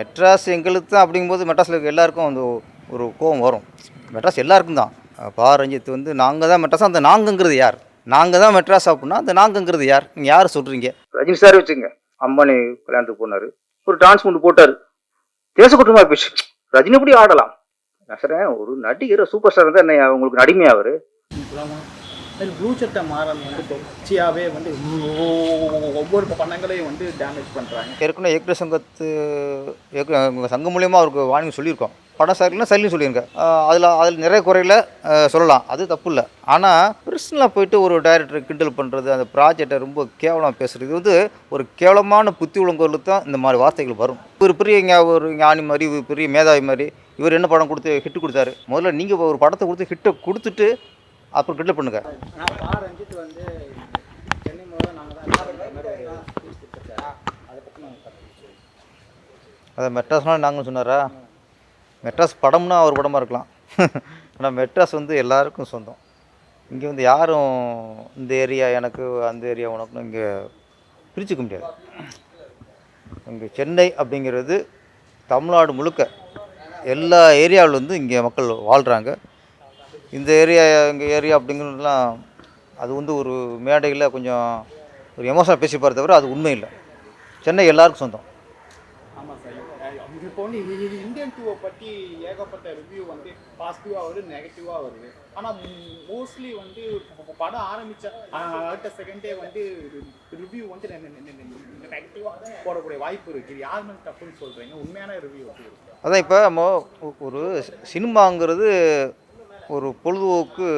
மெட்ராஸ் எங்களுக்கு தான் அப்படிங்கும்போது மெட்ராஸில் இருக்க எல்லாருக்கும் அந்த ஒரு கோவம் வரும். மெட்ராஸ் எல்லாருக்கும் தான். பா ரஞ்சித் வந்து நாங்கள் தான் மெட்ராஸ். அந்த நாங்கங்கிறது யார்? நாங்கள் தான் மெட்ராஸ் அப்படின்னா அந்த நாங்கங்கிறது யார்? நீங்கள் யார் சொல்கிறீங்க ரஜினி சார் வச்சுங்க. அம்பானி கல்யாணத்துக்கு போனார். ஒரு டான்ஸ் கொண்டு போட்டார். தேச குற்றமாக போச்சு. ரஜினி எப்படி ஆடலாம்? நான் ஒரு நடிகர் சூப்பர் ஸ்டார் தான் என்ன உங்களுக்கு நடிமையா அவர்? ப்ளூ சட்டை மாறன் வந்து தொடர்ச்சியாகவே வந்து ஒவ்வொரு பணங்களையும் வந்து டேமேஜ் பண்ணுறாங்க ஏற்கனவே இயக்குனர் சங்கத்து இயக்கு சங்கம் மூலியமாக அவருக்கு வாங்கி சொல்லியிருக்கோம். படம் சரியில்லைனா சரின்னு சொல்லியிருங்க அதில் அதில் நிறைய குறையில சொல்லலாம். அது தப்பு இல்லை. ஆனால் பர்சனலாக போயிட்டு ஒரு டைரக்டர் கிண்டல் பண்ணுறது அந்த ப்ராஜெக்டை ரொம்ப கேவலமாக பேசுகிறது இது வந்து ஒரு கேவலமான புத்தி உள்ளவங்களுக்கு தான் இந்த மாதிரி வார்த்தைகள் வரும். ஒரு பெரிய ஞா- ஒரு ஞானி மாதிரி ஒரு பெரிய மேதாவி மாதிரி இவர் என்ன படம் கொடுத்து ஹிட் கொடுத்தாரு? முதல்ல நீங்கள் ஒரு படத்தை கொடுத்து ஹிட்டை கொடுத்துட்டு அப்புறம் கிண்டல் பண்ணுங்கள் அதை மெட்ராஸ்னால் நாங்கள் சொன்னாரா? மெட்ராஸ் படம்னா அவர் படமாக இருக்கலாம். ஆனால் மெட்ராஸ் வந்து எல்லாருக்கும் சொந்தம். இங்கே வந்து யாரும் இந்த ஏரியா எனக்கு அந்த ஏரியா உனக்குன்னு இங்கே பிரிச்சுக்க முடியாது. இங்கே சென்னை அப்படிங்கிறது தமிழ்நாடு முழுக்க எல்லா ஏரியாவிலேருந்து இங்கே மக்கள் வாழ்கிறாங்க இந்த ஏரியா எங்கள் ஏரியா அப்படிங்கிறதுலாம் அது வந்து ஒரு மேடையில் கொஞ்சம் ஒரு எமோஷனாக பேசிப்பார் தவிர அது உண்மை இல்லை. சென்னை எல்லாருக்கும் சொந்தம். ஆமாம் சார். இது- இந்தியன் டூவை பற்றி ஏகப்பட்ட ரிவ்யூ வந்து பாசிட்டிவாக வருது நெகட்டிவாக வருது. ஆனால் மோஸ்ட்லி வந்து படம் ஆரம்பித்த அடுத்த செகண்டே வந்து ரிவ்யூ வந்து நெகட்டிவாக போடக்கூடிய வாய்ப்பு இருக்குது இது யார் மேலே தப்புன்னு சொல்கிறீங்க உண்மையான ரிவ்யூ அதான் இப்போ நம்ம ஒரு சினிமாங்கிறது ஒரு பொழுதுபோக்கு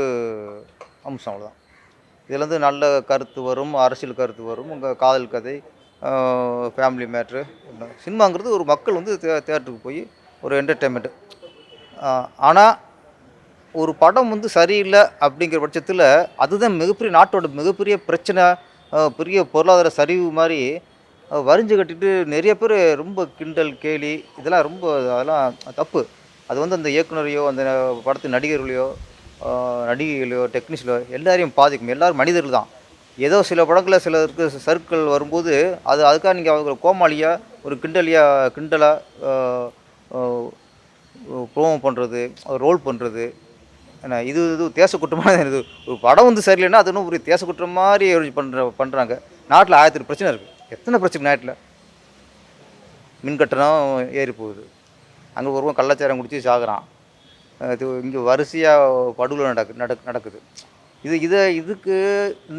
அம்சம் அவ்வளோதான் இதுலேருந்து நல்ல கருத்து வரும் அரசியல் கருத்து வரும். உங்கள் காதல் கதை ஃபேமிலி மேட்ரு சினிமாங்கிறது ஒரு மக்கள் வந்து தே தேட்டருக்கு போய் ஒரு என்டர்டெயின்மெண்ட்டு ஆனால் ஒரு படம் வந்து சரியில்லை அப்படிங்கிற பட்சத்தில் அதுதான் மிகப்பெரிய நாட்டோட மிகப்பெரிய பிரச்சனை பெரிய பொருளாதார சரிவு மாதிரி வரிஞ்சு கட்டிட்டு நிறைய பேர் ரொம்ப கிண்டல் கேலி இதெல்லாம் ரொம்ப அதெல்லாம் தப்பு. அது வந்து அந்த இயக்குனரையோ அந்த படத்து நடிகர்களையோ நடிகைகளையோ டெக்னீஷியலோ எல்லாரையும் பாதிக்கும். எல்லாரும் மனிதர்கள் தான். ஏதோ சில படங்களில் சிலருக்கு சர்க்கிள் வரும்போது அது அதுக்காக நீங்கள் அவங்க கோமாளியாக ஒரு கிண்டலியாக கிண்டலாக ப்ரோமோ பண்ணுறது ரோல் பண்ணுறது ஏன்னா இது இது தேச குற்றமான இது. ஒரு படம் வந்து சரியில்லைன்னா அது இன்னும் ஒரு தேச குற்றம் மாதிரி பண்ணுற பண்ணுறாங்க நாட்டில் ஆயிரத்தி பிரச்சனை இருக்குது எத்தனை பிரச்சனை நாட்டில்? மின் கட்டணம் ஏறி போகுது அங்கே ஒருவன் கள்ளச்சாரம் குடித்து சாகுறான். இது இங்கே வரிசையாக படுகொலை நடக்கு நடக்கு நடக்குது. இது இதை இதுக்கு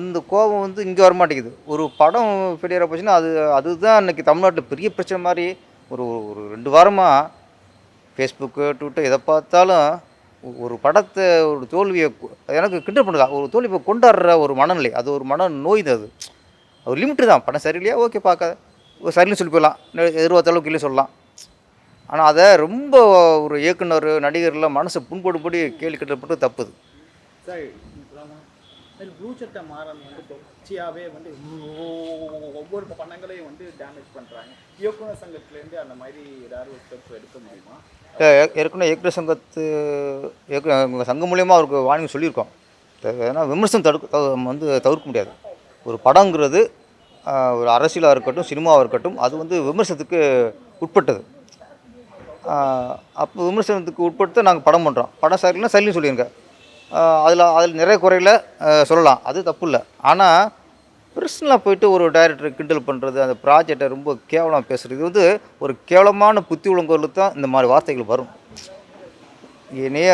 இந்த கோபம் வந்து இங்கே வரமாட்டேங்குது. ஒரு படம் ஃபெயிலியராக போச்சுன்னா அது அதுதான் இன்றைக்கி தமிழ்நாட்டில் பெரிய பிரச்சனை மாதிரி ஒரு ஒரு ரெண்டு வாரமாக ஃபேஸ்புக்கு ட்விட்டர் எதை பார்த்தாலும் ஒரு படத்தை ஒரு தோல்வியை எனக்கு கிண்டல் பண்ணலாம் ஒரு தோல்வியை கொண்டாடுற ஒரு மனநிலை. அது ஒரு மன நோய் தான் அது. ஒரு லிமிட்டு தான். படம் சரியில்லையா? ஓகே பார்க்காத. ஒரு சரின்னு சொல்லி போயிடலாம். எதிர்பார்த்த அளவுக்கு இல்லை சொல்லலாம். ஆனால் அதை ரொம்ப ஒரு இயக்குனர் நடிகர்லாம் மனசை புண்படும்படி கேள்வி கட்டப்பட்டு தப்புது. சார் ப்ளூ சட்டை மாறன் வந்து தொடர்ச்சியாகவே வந்து ஒவ்வொரு பணங்களையும் வந்து டேமேஜ் பண்ணுறாங்க இயக்குனர் சங்கத்துலேருந்து அந்த மாதிரி ஏதாவது ஒரு ஸ்டெப்ஸ் எடுக்க முடியுமா? ஏற்கனவே இயக்குனர் சங்கத்து இயக்குனர் சங்கம் மூலியமாக அவருக்கு வாங்கி சொல்லியிருக்கோம். ஏன்னா விமர்சனம் தடுக்க வந்து தவிர்க்க முடியாது. ஒரு படங்கிறது ஒரு அரசியலாக இருக்கட்டும் சினிமாவாக இருக்கட்டும் அது வந்து விமர்சனத்துக்கு உட்பட்டது. அப்போ விமர்சனத்துக்கு உட்பட்டு நாங்கள் படம் பண்ணுறோம் படம் சரியில்லைனா சரின்னு சொல்லிடுங்க அதில் அதில் நிறைய குறையில் சொல்லலாம். அது தப்பு இல்லை. ஆனால் பர்சனலாக போயிட்டு ஒரு டைரக்டர் கிண்டல் பண்ணுறது அந்த ப்ராஜெக்டை ரொம்ப கேவலமாக பேசுகிறது இது வந்து ஒரு கேவலமான புத்தி உள்ளவங்களுக்கு தான் இந்த மாதிரி வார்த்தைகள் வரும். இனிய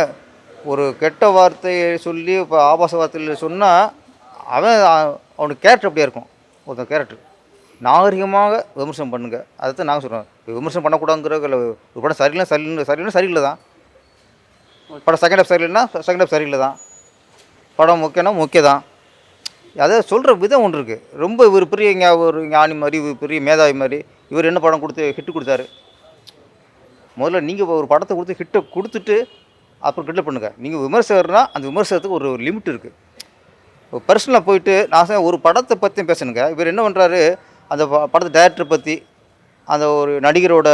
ஒரு கெட்ட வார்த்தையை சொல்லி இப்போ ஆபாச வார்த்தையில் சொன்னால் அவன் அவனுக்கு கேரக்டர் அப்படியே இருக்கும். ஒருத்தன் கேரக்டர் நாகரிகமாக விமர்சனம் பண்ணுங்கள் அதை தான் நாங்கள் சொல்கிறோம் விமர்சனம் பண்ணக்கூடாதுங்கிற ஒரு படம் சரியில்லை சரியில்லை சரியில்லை சரியில்லை தான் படம் செகண்ட் ஹாஃப் சரியில்லைன்னா செகண்ட் ஹாஃப் சரியில்லை தான் படம் முக்கியம்னா முக்கியம் தான் அதை சொல்கிற விதம் ஒன்று இருக்குது ரொம்ப இவர் பெரிய இங்கே ஒரு ஞானி மாதிரி இவர் பெரிய மேதாவி மாதிரி இவர் என்ன படம் கொடுத்து ஹிட்டு கொடுத்தாரு. முதல்ல நீங்கள் ஒரு படத்தை கொடுத்து ஹிட்டை கொடுத்துட்டு அப்புறம் கிட்ட பண்ணுங்கள் நீங்கள் விமர்சகர்னா அந்த விமர்சகத்துக்கு ஒரு லிமிட் இருக்குது பர்சனலாக போயிட்டு நான் சொன்னேன் ஒரு படத்தை பற்றியும் பேசணுங்க. இவர் என்ன பண்ணுறாரு அந்த படத்தை டேரக்டரை பற்றி அந்த ஒரு நடிகரோட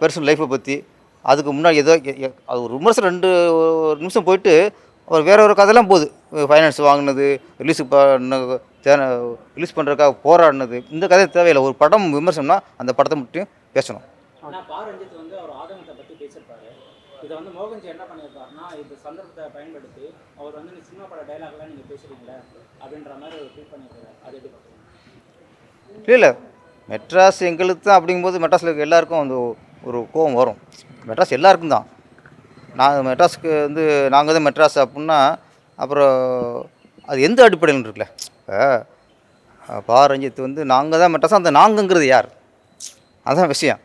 பர்சனல் லைஃப்பை பற்றி அதுக்கு முன்னாடி ஏதோ அது ஒரு விமர்சனம் ரெண்டு ஒரு நிமிஷம் போயிட்டு அவர் வேற ஒரு கதைலாம் போகுது. ஃபைனான்ஸ் வாங்கினது ரிலீஸ் பண்ண ரிலீஸ் பண்ணுறதுக்காக போராடினது இந்த கதை தேவையில்லை. ஒரு படம் விமர்சனம்னா அந்த படத்தை மட்டும் பேசணும். இதை வந்து மோகன்ஜி என்ன பண்ணியிருப்பாருன்னா இந்த சந்தர்ப்பத்தை பயன்படுத்தி அவர் வந்து சினிமா பட டைலாக்லாம் நீங்கள் பேசுகிறீங்களே அப்படின்ற மாதிரி ஒரு ஃபீல் பண்ணியிருக்காரு. அது எப்படி இல்லை இல்லை மெட்ராஸ் எங்களுக்கு தான் அப்படிங்கும்போது மெட்ராஸில் இருக்க எல்லாருக்கும் வந்து ஒரு கோவம் வரும். மெட்ராஸ் எல்லாருக்கும் தான். நான் மெட்ராஸுக்கு வந்து நாங்கள் தான் மெட்ராஸ் அப்படின்னா அப்புறம் அது எந்த அடிப்படையில் இருக்குல்ல? இப்போ வந்து நாங்கள் தான் மெட்ராஸ் அந்த நாங்கங்கிறது யார்? அதுதான் விஷயம்.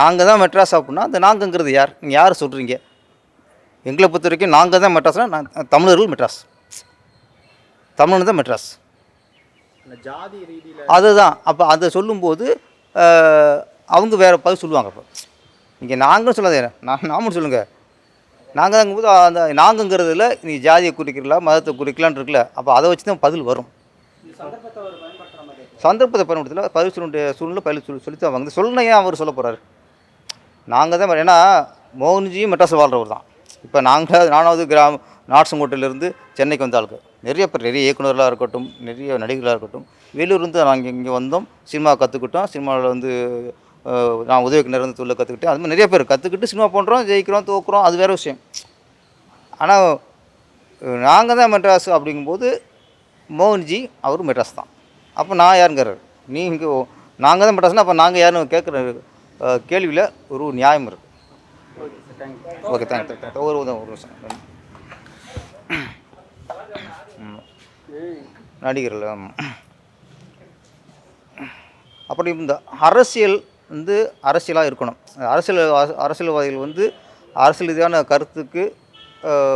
நாங்கள் தான் மெட்ராஸ் அப்படின்னா அந்த நாங்கங்கிறது யார்? நீங்கள் யார் சொல்கிறீங்க எங்களை பொறுத்த வரைக்கும் நாங்கள் தான் மெட்ராஸ்னால் நான் தமிழர்கள் மெட்ராஸ். தமிழன் தான் மெட்ராஸ். ஜாதி ரீதியில அதுதான். அப்போ அதை சொல்லும்போது அவங்க வேறு பதில் சொல்லுவாங்க அப்போ. இங்கே நாங்கள் சொல்லாதே நான் நாமன்னு சொல்லுங்கள் நாங்கள் தாங்கும்போது அந்த நாங்கங்கிறதுல நீ ஜாதியை குறிக்கலாம் மதத்தை குறிக்கலான்னு இருக்குல்ல அப்போ அதை வச்சு தான் பதில் வரும். சந்தர்ப்பத்தை பயன்படுத்தல பதில் சொல்ல சூழ்நிலை பதில் சொல்லி சொல்லித்தான் வாங்க சொல்லணும் ஏன் அவர் சொல்ல போகிறாரு நாங்கள் தான் ஏன்னா மோகன்ஜியும் மெட்ராஸில் வாழ்றவர் தான். இப்போ நாங்கள் நானாவது கிராம நாட்சங்கோட்டையிலேருந்து சென்னைக்கு வந்த ஆளுக்கு நிறைய பேர் நிறைய இயக்குநர்களாக இருக்கட்டும் நிறைய நடிகர்களாக இருக்கட்டும் வெளியூர்லேருந்து நாங்கள் இங்கே வந்தோம். சினிமா கற்றுக்கிட்டோம். சினிமாவில் வந்து நான் உதவி இயக்குனர் வந்து தொழில் கற்றுக்கிட்டேன். அது மாதிரி நிறைய பேர் கற்றுக்கிட்டு சினிமா பண்ணுறோம் ஜெயிக்கிறோம் தோக்குறோம். அது வேறு விஷயம். ஆனால் நாங்கள் தான் மெட்ராஸ் அப்படிங்கும்போது மோகன்ஜி அவர் மெட்ராஸ் தான். அப்போ நான் யாருங்கிறார்? நீ இங்கே நாங்கள் தான் மெட்ராஸ்னால் அப்போ நாங்கள் யாருன்னு கேட்குற கேள்வியில் ஒரு நியாயம் இருக்குது ஓகே தேங்க் தேங்க் ஒரு ஒரு நிமிஷம். நடிகர்கள் அப்படி இந்த அரசியல் வந்து அரசியலாக இருக்கணும். அரசியல் அரசியல்வாதிகள் வந்து அரசியல் ரீதியான கருத்துக்கு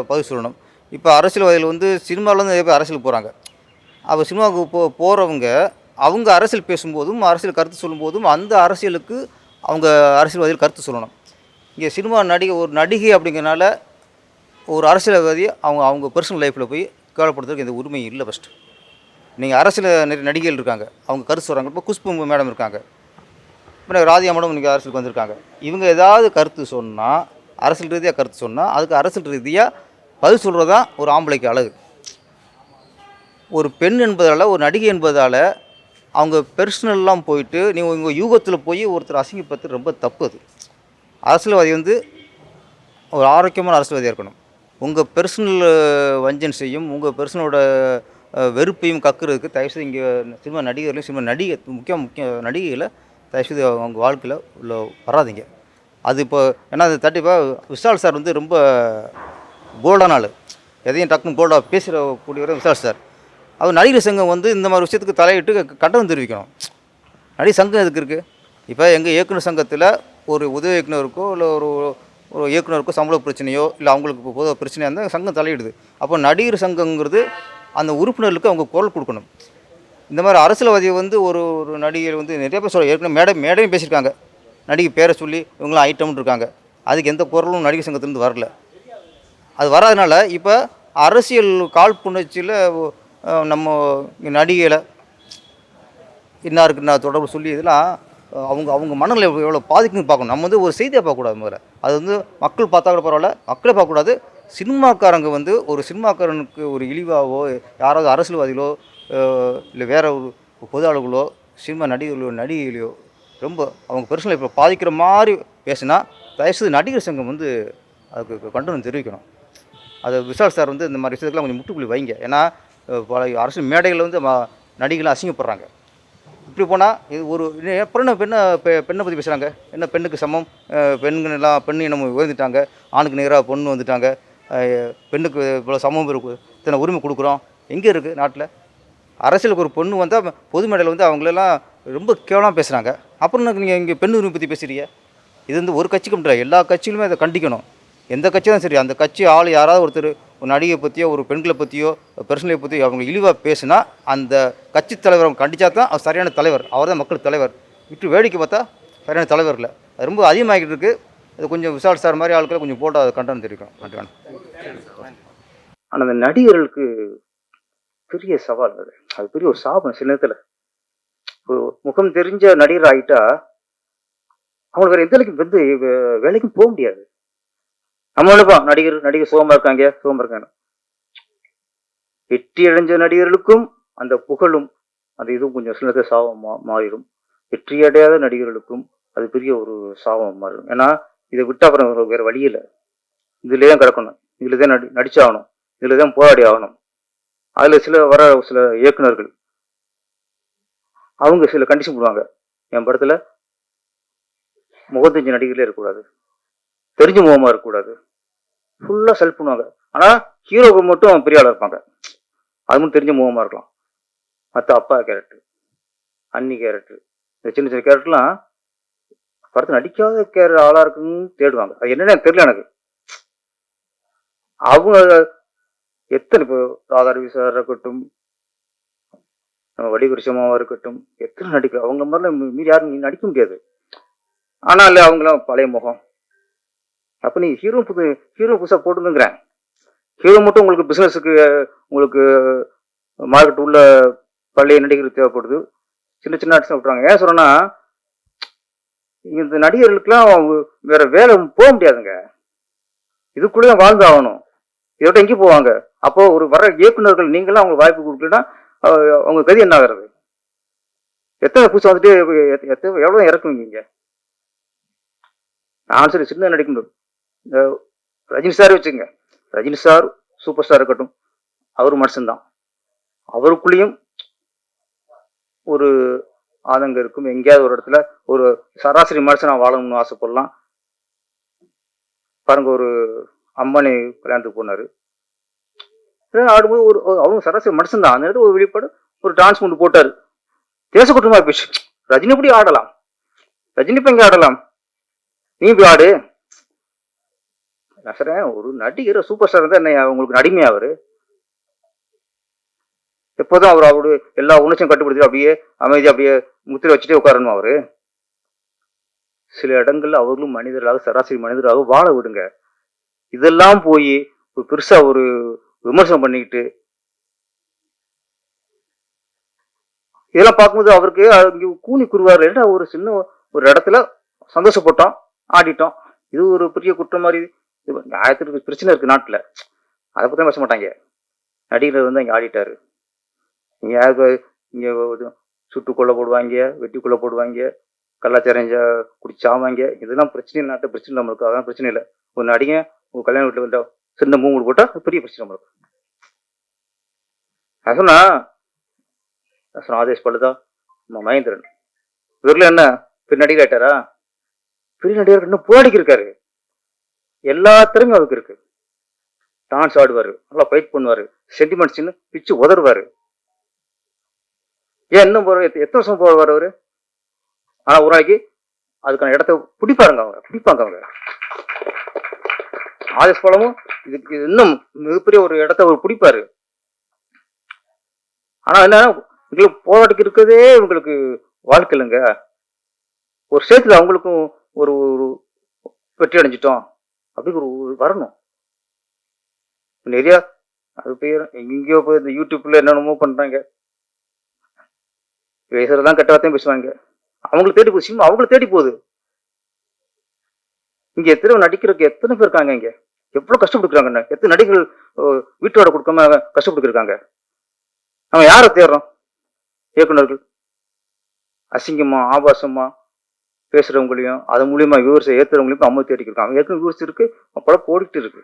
பதில் சொல்லணும். இப்போ அரசியல்வாதிகள் வந்து சினிமாவிலேருந்து நிறைய பேர் அரசியலுக்கு போகிறாங்க அப்போ சினிமாவுக்கு போ போகிறவங்க அவங்க அரசியல் பேசும்போதும் அரசியல் கருத்து சொல்லும்போதும் அந்த அரசியலுக்கு அவங்க அரசியல்வாதிகள் கருத்து சொல்லணும். இங்கே சினிமா நடிகை ஒரு நடிகை அப்படிங்கிறனால ஒரு அரசியல்வாதி அவங்க அவங்க பர்சனல் லைஃப்பில் போய் கேவலப்படுத்துறதுக்கு எந்த உரிமை இல்லை ஃபஸ்ட்டு நீங்கள் அரசியல் நிறைய நடிகைகள் இருக்காங்க. அவங்க கருத்து சொல்கிறாங்க இப்போ குஷ்பு மேடம் இருக்காங்க. இப்போ ராதியா மேடம் இன்றைக்கி அரசியலுக்கு வந்திருக்காங்க. இவங்க ஏதாவது கருத்து சொன்னால் அரசியல் ரீதியாக கருத்து சொன்னால் அதுக்கு அரசியல் ரீதியாக பதில் சொல்கிறது தான் ஒரு ஆம்பளைக்கு அழகு. ஒரு பெண் என்பதால் ஒரு நடிகை என்பதால் அவங்க பெர்சனல்லாம் போயிட்டு நீங்கள் உங்கள் யூகத்தில் போய் ஒருத்தர் அசிங்கப்படுத்து ரொம்ப தப்பு அது. அரசியல்வாதி வந்து ஒரு ஆரோக்கியமான அரசியல்வாதியாக இருக்கணும். உங்கள் பெர்சனல் வஞ்சன்ஸையும் செய்யும் உங்கள் பெர்சனோட வெறுப்பையும் கக்குறதுக்கு தயவுசெய்து இங்கே சினிமா நடிகர்களையும் சினிமா நடிகை முக்கிய முக்கிய நடிகைகளை தயவுசெய்து அவங்க வாழ்க்கையில் உள்ள வராதீங்க. அது இப்போ ஏன்னா அது தட்டிப்பா விஷால் சார் வந்து ரொம்ப போல்டான ஆள். எதையும் டக்குன்னு போல்டாக பேசுகிற கூடியவர் விஷால் சார். அவர் நடிகர் சங்கம் வந்து இந்த மாதிரி விஷயத்துக்கு தலையிட்டு கண்டனம் தெரிவிக்கணும். நடிகர் சங்கம் எதுக்கு இருக்குது இப்போ எங்கள் இயக்குனர் சங்கத்தில் ஒரு உதவி இயக்குனருக்கோ இல்லை ஒரு ஒரு இயக்குனருக்கோ சம்பள பிரச்சனையோ இல்லை அவங்களுக்கு பொதுவாக பிரச்சனையாக இருந்தால் சங்கம் தலையிடுது. அப்போ நடிகர் சங்கங்கிறது அந்த உறுப்பினர்களுக்கு அவங்க குரல் கொடுக்கணும். இந்த மாதிரி அரசியல்வாதியை வந்து ஒரு ஒரு நடிகர் வந்து நிறைய பேர் சொல்ல ஏற்கனவே மேடை மேடையும் பேசியிருக்காங்க. நடிகை பேரை சொல்லி இவங்களாம் ஐட்டம்னு இருக்காங்க. அதுக்கு எந்த குரலும் நடிகர் சங்கத்துலேருந்து வரல. அது வராதனால இப்போ அரசியல் காழ்ப்புணர்ச்சியில் நம்ம நடிகையில் இன்னாருக்கு நான் தொடர்பு சொல்லி இதெல்லாம் அவங்க அவங்க மனநிலை எவ்வளோ பாதிக்குன்னு பார்க்கணும். நம்ம வந்து ஒரு செய்தியை பார்க்கக்கூடாது முதல்ல. அது வந்து மக்கள் பார்த்தா கூட பரவாயில்ல மக்களே பார்க்கக்கூடாது சினிமாக்காரங்க வந்து ஒரு சினிமாக்காரனுக்கு ஒரு இழிவாவோ யாராவது அரசியல்வாதிகளோ இல்லை வேற ஒரு பொது ஆளுகளோ சினிமா நடிகர்களோ நடிகைகளையோ ரொம்ப அவங்க பர்சனல் இப்போ பாதிக்கிற மாதிரி பேசினா தயவுசெய்து நடிகர் சங்கம் வந்து அதுக்கு கண்டனம் தெரிவிக்கணும். அது விஷால் சார் வந்து இந்த மாதிரி விஷயத்துக்குலாம் கொஞ்சம் முட்டுப்புள்ளி வைங்க. ஏன்னா பல அரசு மேடைகளில் வந்து நடிகர்கள் அசிங்கப்படுறாங்க. இப்படி போனால் இது ஒரு அப்புறம் என்ன பெண்ணை பெ பெண்ணை பற்றி பேசுகிறாங்க என்ன பெண்ணுக்கு சமம்? பெண்கள் எல்லாம் பெண்ணு நம்ம உயர்ந்துட்டாங்க. ஆணுக்கு நேராக பொண்ணு வந்துட்டாங்க. பெண்ணுக்கு இவ்வளோ சமம் இருக்குது இத்தனை உரிமை கொடுக்குறோம். எங்கே இருக்குது நாட்டில்? அரசியலுக்கு ஒரு பொண்ணு வந்தால் பொது மேடையில் வந்து அவங்களெல்லாம் ரொம்ப கேவலமாக பேசுகிறாங்க அப்புறம் நீங்கள் இங்கே பெண் உரிமை பற்றி பேசுகிறீங்க இது வந்து ஒரு கட்சிக்கு மட்டும் எல்லா கட்சியிலுமே அதை கண்டிக்கணும். எந்த கட்சி தான் சரி அந்த கட்சி ஆள் யாராவது ஒருத்தர் ஒரு நடிகை பற்றியோ ஒரு பெண்களை பற்றியோ பெர்சனலை பற்றியோ அவங்க இழிவாக பேசுனா அந்த கட்சி தலைவர் அவங்க கண்டிச்சா தான் அவர் சரியான தலைவர். அவர் தான் மக்கள் தலைவர். விட்டு வேடிக்கை பார்த்தா சரியான தலைவர் இல்லை. அது ரொம்ப அதிகமாகிட்டு இருக்குது அது கொஞ்சம் விசால் சார் மாதிரி ஆட்களை கொஞ்சம் போட்டு அதை கண்டனம் தெரிவிக்கணும் ஆனால் அந்த நடிகர்களுக்கு பெரிய சவால் அது. அது பெரிய ஒரு சாபம் சில நேரத்தில். முகம் தெரிஞ்ச நடிகர் ஆகிட்டா அவங்களுக்கு வேறு எந்த வந்து வேலைக்கும் போக முடியாது. நம்ம நடிகர் நடிகர் சோமா இருக்காங்க சோமா இருக்காங்க. வெற்றி அடைஞ்ச நடிகர்களுக்கும் அந்த புகழும் அந்த இதுவும் கொஞ்சம் சில நேரத்தில் சாபம் மா மாறிடும். வெற்றி அடையாத நடிகர்களுக்கும் அது பெரிய ஒரு சாபம் மாறிடும். ஏன்னா இதை விட்டு அப்புறம் வேற- வழி இல்லை. இதுலேயே தான் கிடக்கணும். இதுல தான் நடி நடிச்சாகணும். இதுல தான் போராடி ஆகணும். அதில் சில வர சில இயக்குனர்கள் அவங்க சில கண்டிஷன் போடுவாங்க. என் படத்துல முகத்தஞ்சு நடிகர்களே இருக்கக்கூடாது. தெரிஞ்ச முகமா இருக்கக்கூடாது. ஃபுல்லாக செலக்ட் பண்ணுவாங்க. ஆனால் ஹீரோக்கு மட்டும் பெரிய ஆளாக இருப்பாங்க. அது மட்டும் தெரிஞ்ச முகமாக இருக்கலாம். மற்ற அப்பா கேரக்டர் அண்ணி கேரக்டர் இந்த சின்ன சின்ன கேரக்டர்லாம் படத்தை நடிக்காத கேர ஆளாக இருக்குன்னு தேடுவாங்க. அது என்னன்னு தெரியல எனக்கு. அவங்க எத்தனை இப்போ ஆதார் சார் இருக்கட்டும் நம்ம வடிவரிசமாவாக இருக்கட்டும் எத்தனை நடிக்க அவங்க மாதிரிலாம் மீறி யாரும் நடிக்க முடியாது. ஆனால் இல்லை அவங்களாம் பழைய முகம். அப்போ நீ ஹீரோ புது ஹீரோ புதுசாக போட்டுங்கிறேன் ஹீரோ மட்டும் உங்களுக்கு பிஸ்னஸுக்கு உங்களுக்கு மார்க்கெட் உள்ள பழைய நடிகர்கள் தேவைப்படுது. சின்ன சின்ன ஆர்டிஸ்ட் விட்டுறாங்க. ஏன் சொல்கிறேன்னா இந்த நடிகர்களுக்கெல்லாம் வேற வேலை போக முடியாதுங்க. இதுக்குள்ளே வாழ்ந்து ஆகணும். இதோட எங்கேயும் போவாங்க. அப்போ ஒரு வர இயக்குனர்கள் நீங்களாம் அவங்களுக்கு வாய்ப்பு கொடுக்கலன்னா அவங்க கதி என்ன ஆகிறது? எத்தனை புதுசாக வந்துட்டு எத்தனை எவ்வளோ இறக்குவீங்க நான் சரி சின்ன நடிக்க முடியும் இந்த ரஜினி சார் வச்சுங்க ரஜினி சார் சூப்பர் ஸ்டார் இருக்கட்டும் அவர் மனுஷன்தான். அவருக்குள்ளேயும் ஒரு ஆதங்கம் இருக்கும். எங்கேயாவது ஒரு இடத்துல ஒரு சராசரி மனுஷனா வாழணும்னு ஆசைப்படலாம். பாருங்க ஒரு அம்பானி கல்யாணத்துக்கு போனாரு. ஆடும்போது ஒரு அவரும் சராசரி மனுஷன் தான் அந்த இடத்துல ஒரு வெளிப்பாடு ஒரு டான்ஸ் கொண்டு போட்டாரு. தேச குற்றமா போயிடுச்சு ரஜினி எப்படி ஆடலாம்? ரஜினி இப்ப இங்கே ஆடலாம்? நீ இப்படி ஆடு. நான் சொல்றேன் ஒரு நடிகர் சூப்பர் ஸ்டார் தான் என்ன உங்களுக்கு நடிமை அவர். எப்போதும் அவர் அவரு எல்லா உணர்ச்சியும் கட்டுப்படுத்தி அப்படியே அமைதி அப்படியே முத்திரை வச்சுட்டே உட்காரணும் அவரு? சில இடங்கள்ல அவர்களும் மனிதர்களாக சராசரி மனிதராக வாழ விடுங்க. இதெல்லாம் போய் ஒரு பெருசா ஒரு விமர்சனம் பண்ணிக்கிட்டு இதெல்லாம் பார்க்கும்போது அவருக்கு இங்கே கூனி குருவார் ஏன்டா ஒரு சின்ன ஒரு இடத்துல சந்தோஷப்பட்டோம் ஆடிட்டோம். இது ஒரு பெரிய குற்றம் மாதிரி இது ஆயிரத்தி பிரச்சனை இருக்கு நாட்டில். அதை பத்தி பேச மாட்டாங்க. நடிகர் வந்து அங்க ஆடிட்டாரு. இங்க யாருக்கு இங்க சுட்டு கொல்ல போடுவாங்க வெட்டி கொல்ல போடுவாங்க கலாச்சாரம் குடிச்சாவாங்க. இதெல்லாம் பிரச்சனை நாட்டு பிரச்சனை நம்மளுக்கு அதான் பிரச்சனை இல்லை. ஒரு நடிகன் ஒரு கல்யாண வீட்டில் வந்து சின்ன மூணு போட்டால் பெரிய பிரச்சனை நம்மளுக்கு அது சொன்னா சொன்ன ஆதேஷ் பழுதா மகேந்திரன். இவரில் என்ன? பெரிய நடிகர் ஆயிட்டாரா? பெரிய நடிகர் இன்னும் போராடிக்கு இருக்காரு. எல்லா திறமையும் அவருக்கு இருக்கு. டான்ஸ் ஆடுவார் நல்லா ஃபைட் பண்ணுவார் சென்டிமெண்ட்ஸ் பிச்சு உதறுவாரு. ஏன் இன்னும் போகிற எத்தனை வருஷம் போவார் அவர்? ஆனால் ஒரு நாளைக்கு அதுக்கான இடத்த பிடிப்பாருங்க அவங்க பிடிப்பாங்க அவங்க. ஆதேஷ் பழமும் இதுக்கு இன்னும் மிகப்பெரிய ஒரு இடத்த அவர் பிடிப்பாரு. ஆனா என்ன இவங்களுக்கு போராட்டத்துக்கு இருக்கிறதே இவங்களுக்கு வாழ்க்கை இல்லைங்க. ஒரு சேர்த்துல அவங்களுக்கும் ஒரு ஒரு வெற்றி அடைஞ்சிட்டோம். அப்படி ஒரு வரணும். நிறையா அது பேர் எங்கேயோ போய் இந்த யூடியூப்ல என்னென்னமோ பண்றாங்க. பேசுறதெல்லாம் கெட்ட வார்த்தையும் பேசுவாங்க. அவங்களை தேடி போகுது. சினிமா அவங்கள தேடி போகுது. இங்க எத்தனை நடிக்கிறதுக்கு எத்தனை பேர் இருக்காங்க இங்க? எவ்வளவு கஷ்டப்படுக்கிறாங்க எத்தனை நடிகர்கள் வீட்டோட கொடுக்காம கஷ்டப்படுத்திருக்காங்க அவன் யாரை தேடுறோம்? இயக்குநர்கள். அசிங்கமா ஆபாசமா பேசுறவங்களையும் அது மூலியமா வியூவர்ஸை ஏத்துறவங்களையும் அம்மா தேடிக்கிட்டு இருக்காங்க ஏற்கனவே வியூவர்ஸ் இருக்கு படம் போடிட்டு இருக்கு.